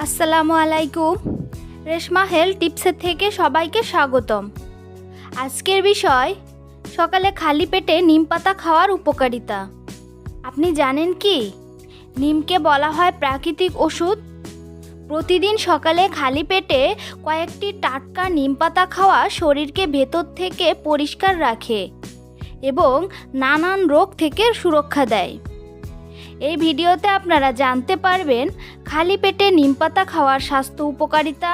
আসসালামু আলাইকুম। রেশমা হেলথ টিপসের থেকে সবাইকে স্বাগতম। আজকের বিষয়, সকালে খালি পেটে নিম পাতা খাওয়ার উপকারিতা। আপনি জানেন কি? নিমকে বলা হয় প্রাকৃতিক ওষুধ। প্রতিদিন সকালে খালি পেটে কয়েকটি টাটকা নিম পাতা খাওয়া শরীরকে ভেতর থেকে পরিষ্কার রাখে এবং নানান রোগ থেকে সুরক্ষা দেয়। এই ভিডিওতে আপনারা জানতে পারবেন, খালি পেটে নিমপাতা খাওয়ার স্বাস্থ্য উপকারিতা,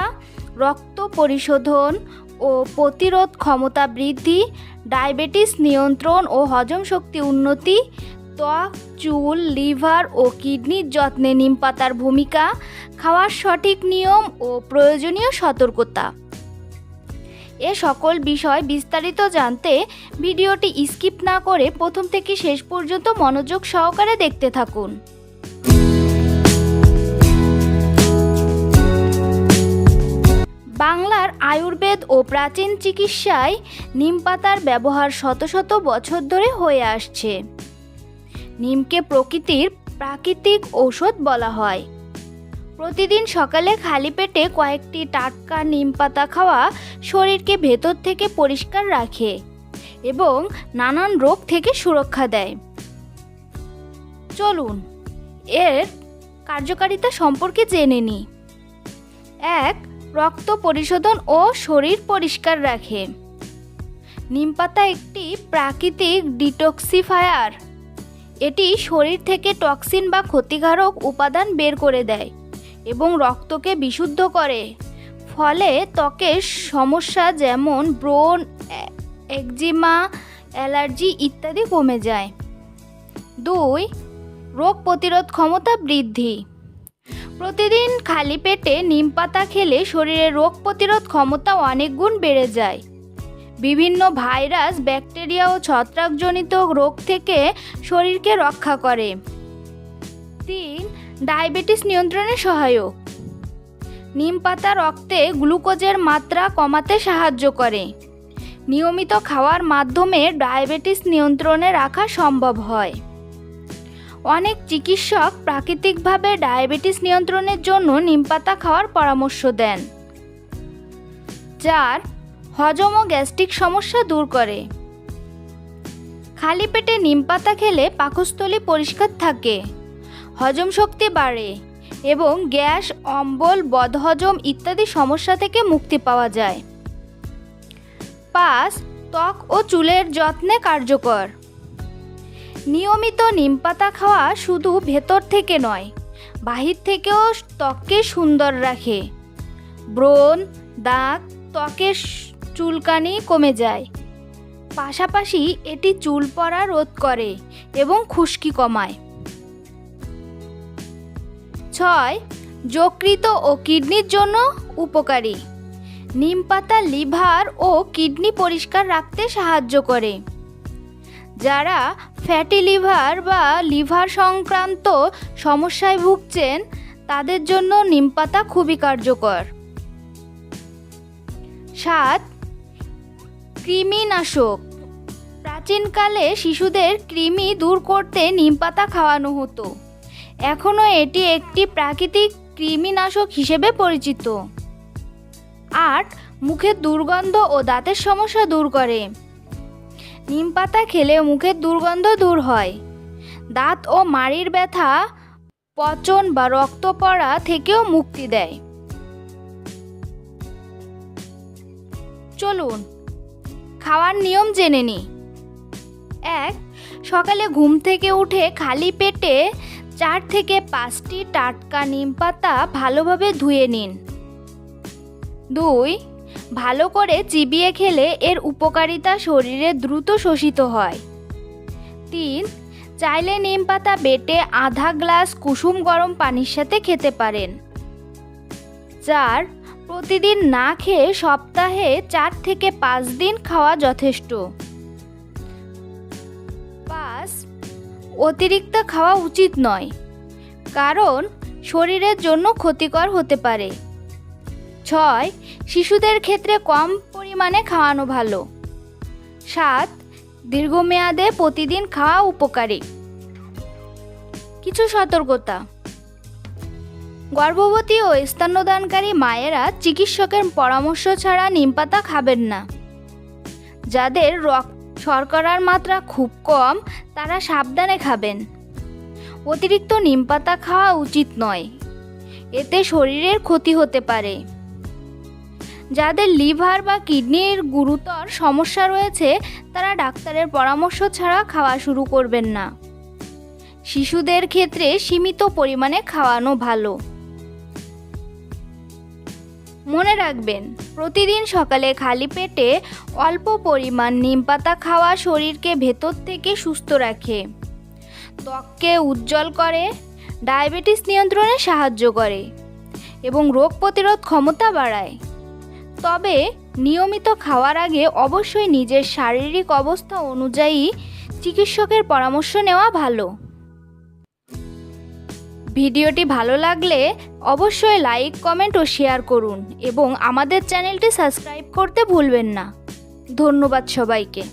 রক্ত পরিশোধন ও প্রতিরোধ ক্ষমতা বৃদ্ধি, ডায়াবেটিস নিয়ন্ত্রণ ও হজম শক্তি উন্নতি, ত্বক, চুল, লিভার ও কিডনির যত্নে নিমপাতার ভূমিকা, খাওয়ার সঠিক নিয়ম ও প্রয়োজনীয় সতর্কতা। এ সকল বিষয় বিস্তারিত জানতে ভিডিওটি স্কিপ না করে প্রথম থেকে শেষ পর্যন্ত মনোযোগ সহকারে দেখতে থাকুন। বাংলার আয়ুর্বেদ ও প্রাচীন চিকিৎসায় নিম পাতার ব্যবহার শত শত বছর ধরে হয়ে আসছে। নিমকে প্রকৃতির প্রাকৃতিক ঔষধ বলা হয়। প্রতিদিন সকালে খালি পেটে কয়েকটি টাটকা নিম পাতা খাওয়া শরীরকে ভেতর থেকে পরিষ্কার রাখে এবং নানান রোগ থেকে সুরক্ষা দেয়। চলুন, এর কার্যকারিতা সম্পর্কে জেনে নিই। এক, রক্ত পরিশোধন ও শরীর পরিষ্কার রাখে। নিম পাতা একটি প্রাকৃতিক ডিটক্সিফায়ার। এটি শরীর থেকে টক্সিন বা ক্ষতিকারক উপাদান বের করে দেয়। এবং রক্তকে বিশুদ্ধ করে। ফলে ত্বকের সমস্যা যেমন ব্রণ একজিমা, অ্যালার্জি ইত্যাদি কমে যায়। দুই, রোগ প্রতিরোধ ক্ষমতা বৃদ্ধি। প্রতিদিন খালি পেটে নিম পাতা খেলে শরীরের রোগ প্রতিরোধ ক্ষমতা অনেক গুণ বেড়ে যায়। বিভিন্ন ভাইরাস, ব্যাকটেরিয়া ও ছত্রাকজনিত রোগ থেকে শরীরকে রক্ষা করে। তিন ডায়াবেটিস নিয়ন্ত্রণে সহায়ক। নিম পাতা রক্তে গ্লুকোজের মাত্রা কমাতে সাহায্য করে। নিয়মিত খাওয়ার মাধ্যমে ডায়াবেটিস নিয়ন্ত্রণে রাখা সম্ভব হয়। অনেক চিকিৎসক প্রাকৃতিকভাবে ডায়াবেটিস নিয়ন্ত্রণের জন্য নিমপাতা খাওয়ার পরামর্শ দেন চার হজম ও গ্যাস্ট্রিক সমস্যা দূর করে। খালি পেটে নিমপাতা খেলে পাকস্থলী পরিষ্কার থাকে। হজম শক্তি বাড়ে এবং গ্যাস, অম্বল, বদহজম ইত্যাদি সমস্যা থেকে মুক্তি পাওয়া যায়। পাঁচ, ত্বক ও চুলের যত্নে কার্যকর। নিয়মিত নিমপাতা খাওয়া শুধু ভেতর থেকে নয়, বাহির থেকেও ত্বককে সুন্দর রাখে। ব্রণ, দাগ ত্বকের চুলকানি কমে যায়। পাশাপাশি এটি চুল পড়া রোধ করে এবং খুশকি কমায়। ছয় যকৃত ও কিডনির জন্য উপকারী। নিম পাতা, লিভার ও কিডনি পরিষ্কার রাখতে সাহায্য করে। যারা ফ্যাটি লিভার বা লিভার সংক্রান্ত সমস্যায় ভুগছেন, তাদের জন্য নিমপাতা খুবই কার্যকর। সাত, কৃমিনাশক। প্রাচীনকালে শিশুদের কৃমি দূর করতে নিমপাতা খাওয়ানো হতো। এখনও এটি একটি প্রাকৃতিক কৃমিনাশক হিসেবে পরিচিত। আট, মুখের দুর্গন্ধ ও দাঁতের সমস্যা দূর করে। নিম পাতা খেলে মুখের দুর্গন্ধ দূর হয়। দাঁত ও মাড়ির ব্যথা পচন বা রক্ত পড়া থেকেও মুক্তি দেয়। চলুন, খাওয়ার নিয়ম জেনে নিই এক, সকালে ঘুম থেকে উঠে খালি পেটে চার থেকে পাঁচটি টাটকা নিম পাতা ভালোভাবে ধুয়ে নিন। দুই, ভালো করে চিবিয়ে খেলে এর উপকারিতা শরীরে দ্রুত শোষিত হয়। তিন, চাইলে নিম পাতা বেটে আধা গ্লাস কুসুম গরম পানির সাথে খেতে পারেন। চার, প্রতিদিন না খেয়ে সপ্তাহে চার থেকে পাঁচ দিন খাওয়া যথেষ্ট। অতিরিক্ত খাওয়া উচিত নয়, কারণ শরীরের জন্য ক্ষতিকর হতে পারে। ছয়, শিশুদের ক্ষেত্রে কম পরিমাণে খাওয়ানো ভালো। সাত, দীর্ঘমেয়াদে প্রতিদিন খাওয়া উপকারী। কিছু সতর্কতা। গর্ভবতী ও স্তন্যদানকারী মায়েরা চিকিৎসকের পরামর্শ ছাড়া নিমপাতা খাবেন না। যাদের রক্ত শর্করার মাত্রা খুব কম, তারা সাবধানে খাবেন। অতিরিক্ত নিমপাতা খাওয়া উচিত নয়। এতে শরীরের ক্ষতি হতে পারে। যাদের লিভার বা কিডনির গুরুতর সমস্যা রয়েছে, তারা ডাক্তারের পরামর্শ ছাড়া খাওয়া শুরু করবেন না। শিশুদের ক্ষেত্রে সীমিত পরিমাণে খাওয়ানো ভালো। মনে রাখবেন, প্রতিদিন সকালে খালি পেটে অল্প পরিমাণ নিমপাতা খাওয়া শরীরকে ভেতর থেকে সুস্থ রাখে। ত্বককে উজ্জ্বল করে, ডায়াবেটিস নিয়ন্ত্রণে সাহায্য করে এবং রোগ প্রতিরোধ ক্ষমতা বাড়ায়। তবে নিয়মিত খাওয়ার আগে অবশ্যই নিজের শারীরিক অবস্থা অনুযায়ী চিকিৎসকের পরামর্শ নেওয়া ভালো। ভিডিওটি ভালো লাগলে অবশ্যই লাইক, কমেন্ট ও শেয়ার করুন এবং আমাদের চ্যানেলটি সাবস্ক্রাইব করতে ভুলবেন না। ধন্যবাদ সবাইকে।